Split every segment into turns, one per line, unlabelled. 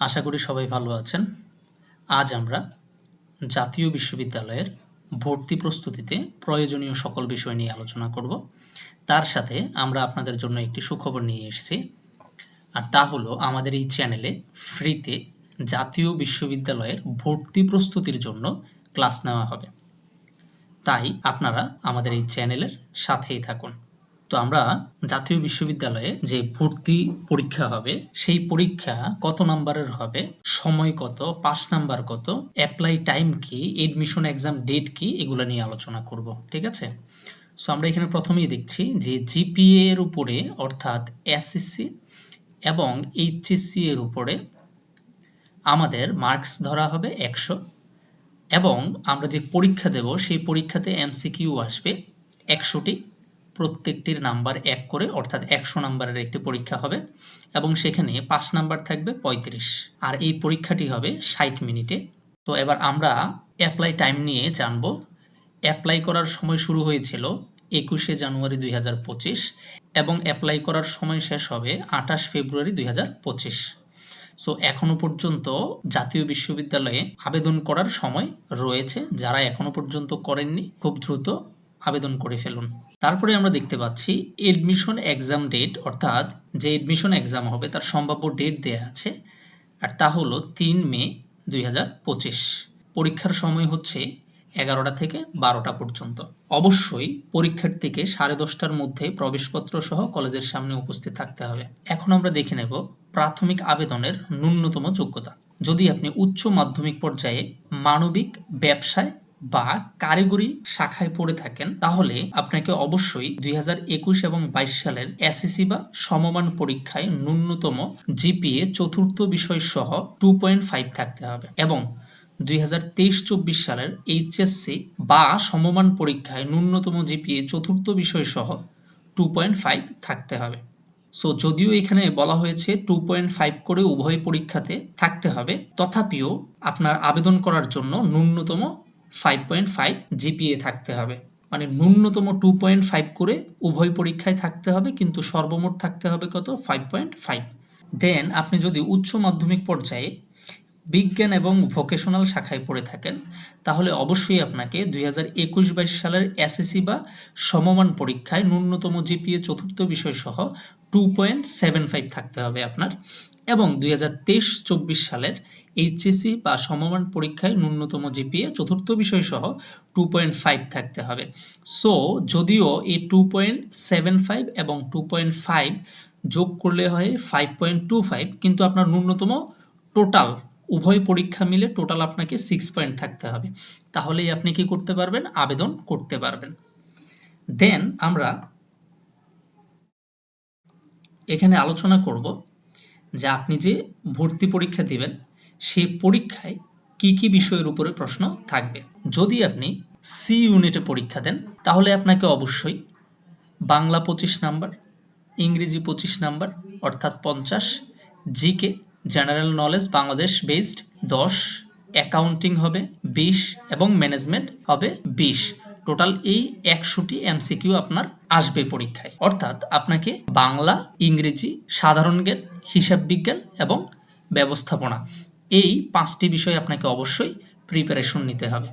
আশা করি সবাই ভালো আছেন। আজ আমরা জাতীয় বিশ্ববিদ্যালয়ের ভর্তি প্রস্তুতিতে প্রয়োজনীয় সকল বিষয় নিয়ে আলোচনা করব। তার সাথে আমরা আপনাদের জন্য একটি সুখবর নিয়ে এসেছি, আর তা হলো আমাদের এই চ্যানেলে ফ্রিতে জাতীয় বিশ্ববিদ্যালয়ের ভর্তি প্রস্তুতির জন্য ক্লাস নেওয়া হবে। তাই আপনারা আমাদের এই চ্যানেলের সাথেই থাকুন। তো আমরা জাতীয় বিশ্ববিদ্যালয়ে যে ভর্তি পরীক্ষা হবে, সেই পরীক্ষা কত নাম্বারের হবে, সময় কত, পাস নাম্বার কত অ্যাপ্লাই টাইম কি এডমিশন এক্সাম ডেট কি, এগুলো নিয়ে আলোচনা করব, ঠিক আছে? সো আমরা এখানে প্রথমেই দেখছি যে জিপিএ এর উপরে অর্থাৎ এসএসসি এবং এইচএসসি এর উপরে আমাদের মার্কস ধরা হবে একশো এবং আমরা যে পরীক্ষা দেব, সেই পরীক্ষাতে এমসিকিউ আসবে একশোটি প্রত্যেকটির নাম্বার এক করে, অর্থাৎ একশো নাম্বারের একটি পরীক্ষা হবে এবং সেখানে পাঁচ নাম্বার থাকবে পঁয়ত্রিশ। আর এই পরীক্ষাটি হবে ষাট মিনিটে। তো এবার আমরা অ্যাপ্লাই টাইম নিয়ে জানব। অ্যাপ্লাই করার সময় শুরু হয়েছিল একুশে জানুয়ারি দুই হাজার পঁচিশ এবং অ্যাপ্লাই করার সময় শেষ হবে আঠাশ ফেব্রুয়ারি দুই হাজার পঁচিশ। সো এখনও পর্যন্ত জাতীয় বিশ্ববিদ্যালয়ে আবেদন করার সময় রয়েছে। যারা এখনও পর্যন্ত করেননি, খুব দ্রুত আবেদন করে ফেলুন। তারপরে আমরা দেখতে পাচ্ছি এডমিশন এক্সাম ডেট অর্থাৎ যে এডমিশন এক্সাম হবে তার সম্ভাব্য ডেট দেয়া আছে, আর তা হলো তিন মে দুই হাজার পঁচিশ। পরীক্ষার সময় হচ্ছে এগারোটা থেকে বারোটা পর্যন্ত। অবশ্যই পরীক্ষার্থীকে সাড়ে দশটার মধ্যে প্রবেশপত্র সহ কলেজের সামনে উপস্থিত থাকতে হবে। এখন আমরা দেখে নেব প্রাথমিক আবেদনের ন্যূনতম যোগ্যতা। যদি আপনি উচ্চ মাধ্যমিক পর্যায়ে মানবিক ব্যবসায় বা কারিগরি শাখায় পড়ে থাকেন, তাহলে আপনাকে অবশ্যই দুই হাজার একুশ এবং বাইশ সালের এসএসসি বা সমমান পরীক্ষায় ন্যূনতম জিপিএ চতুর্থ বিষয় সহ টু পয়েন্ট ফাইভ থাকতে হবে এবং দুই হাজার তেইশ চব্বিশ সালের এইচএসসি বা সমমান পরীক্ষায় ন্যূনতম জিপিএ চতুর্থ বিষয় সহ টু পয়েন্ট ফাইভ থাকতে হবে। সো যদিও এখানে বলা হয়েছে টু পয়েন্ট ফাইভ করে উভয় পরীক্ষাতে থাকতে হবে, তথাপিও আপনার আবেদন করার জন্য ন্যূনতম ফাইভ পয়েন্ট ফাইভ জিপিএ থাকতে হবে। মানে ন্যূনতম টু পয়েন্ট ফাইভ করে উভয় পরীক্ষায় থাকতে হবে, কিন্তু সর্বমোট থাকতে হবে কত? ফাইভ পয়েন্ট ফাইভ দেন আপনি যদি উচ্চ মাধ্যমিক পর্যায়ে বিজ্ঞান এবং ভোকেশনাল শাখায় পড়ে থাকেন, তাহলে অবশ্যই আপনাকে দুই হাজার একুশ বাইশ সালের এসএসসি বা সমমান পরীক্ষায় ন্যূনতম জিপিএ চতুর্থ বিষয় সহ টু পয়েন্ট সেভেন ফাইভ থাকতে হবে আপনার এবং দুই হাজার তেইশ চব্বিশ সালের এইচএসসি বা সমমান পরীক্ষায় ন্যূনতম জিপিএ চতুর্থ বিষয় সহ টু পয়েন্ট ফাইভ থাকতে হবে। সো যদিও এই টু পয়েন্ট সেভেন ফাইভ এবং টু পয়েন্ট ফাইভ যোগ করলে হয় ফাইভ পয়েন্ট টু ফাইভ কিন্তু আপনার ন্যূনতম টোটাল উভয় পরীক্ষা মিলে টোটাল আপনাকে সিক্স পয়েন্ট থাকতে হবে। তাহলেই আপনি কি করতে পারবেন? আবেদন করতে পারবেন। দেন আমরা এখানে আলোচনা করব যে আপনি যে ভর্তি পরীক্ষা দিবেন, সেই পরীক্ষায় কি কি বিষয়ের উপরে প্রশ্ন থাকবে। যদি আপনি সি ইউনিটে পরীক্ষা দেন, তাহলে আপনাকে অবশ্যই বাংলা পঁচিশ নাম্বার, ইংরেজি পঁচিশ নাম্বার, অর্থাৎ পঞ্চাশ GK general knowledge Bangladesh based দশ, অ্যাকাউন্টিং হবে বিশ এবং ম্যানেজমেন্ট হবে বিশ। টোটাল এই একশোটি এমসিকিউ আপনার আসবে পরীক্ষায়। অর্থাৎ আপনাকে বাংলা, ইংরেজি, সাধারণ জ্ঞান, হিসাব বিজ্ঞান এবং ব্যবস্থাপনা এই পাঁচটি বিষয় আপনাকে অবশ্যই প্রিপারেশন নিতে হবে।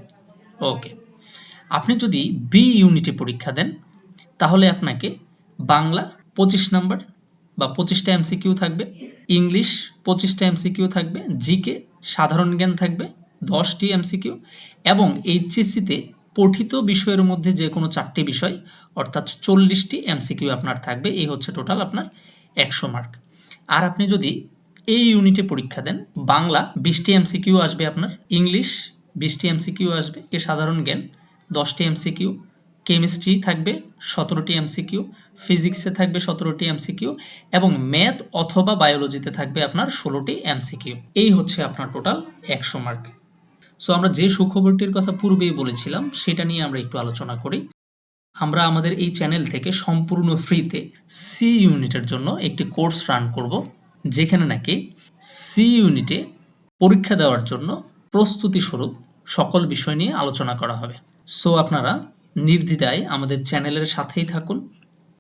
ওকে। আপনি যদি বি ইউনিটে পরীক্ষা দেন, তাহলে আপনাকে বাংলা পঁচিশ নাম্বার বা পঁচিশটা এমসিকিউ থাকবে, ইংলিশ পঁচিশটা এমসিকিউ থাকবে, জিকে সাধারণ জ্ঞান থাকবে, দশটি এমসিকিউ এবং এইচএসসিতে পঠিত বিষয়ের মধ্যে যে কোনো চারটি বিষয়, অর্থাৎ চল্লিশটি এমসিকিউ আপনার থাকবে, এই হচ্ছে টোটাল আপনার একশো মার্ক। আর আপনি যদি এই ইউনিটে পরীক্ষা দেন, বাংলা বিশটি এমসিকিউ আসবে আপনার, ইংলিশ বিশটি এমসিকিউ আসবে কে সাধারণ জ্ঞান, দশটি এমসিকিউ কেমিস্ট্রি থাকবে সতেরোটি এমসিকিউ ফিজিক্সে থাকবে সতেরোটি এমসিকিউ এবং ম্যাথ অথবা বায়োলজিতে থাকবে আপনার ষোলোটি এমসিকিউ এই হচ্ছে আপনার টোটাল একশো মার্ক। সো আমরা যে সুখবরটির কথা পূর্বেই বলেছিলাম, সেটা নিয়ে আমরা একটু আলোচনা করি। আমরা আমাদের এই চ্যানেল থেকে সম্পূর্ণ ফ্রিতে সি ইউনিটের জন্য একটি কোর্স রান করব, যেখানে নাকি সি ইউনিটে পরীক্ষা দেওয়ার জন্য প্রস্তুতি স্বরূপ সকল বিষয় নিয়ে আলোচনা করা হবে। সো আপনারা নির্দ্বিধায় আমাদের চ্যানেলের সাথেই থাকুন।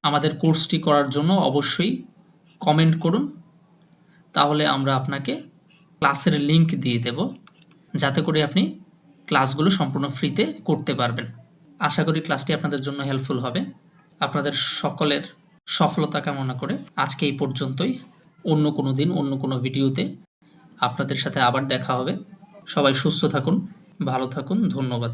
আমাদের কোর্সটি করার জন্য অবশ্যই কমেন্ট করুন। তাহলে আমরা আপনাকে ক্লাসের লিংক দিয়ে দেব, যাতে করে আপনি ক্লাসগুলো সম্পূর্ণ ফ্রিতে করতে পারবেন। আশা করি ক্লাসটি আপনাদের জন্য হেল্পফুল হবে। আপনাদের সকলের সফলতা কামনা করে আজকে এই পর্যন্তই। অন্য কোনো দিন, অন্য কোনো ভিডিওতে আপনাদের সাথে আবার দেখা হবে। সবাই সুস্থ থাকুন, ভালো থাকুন, ধন্যবাদ।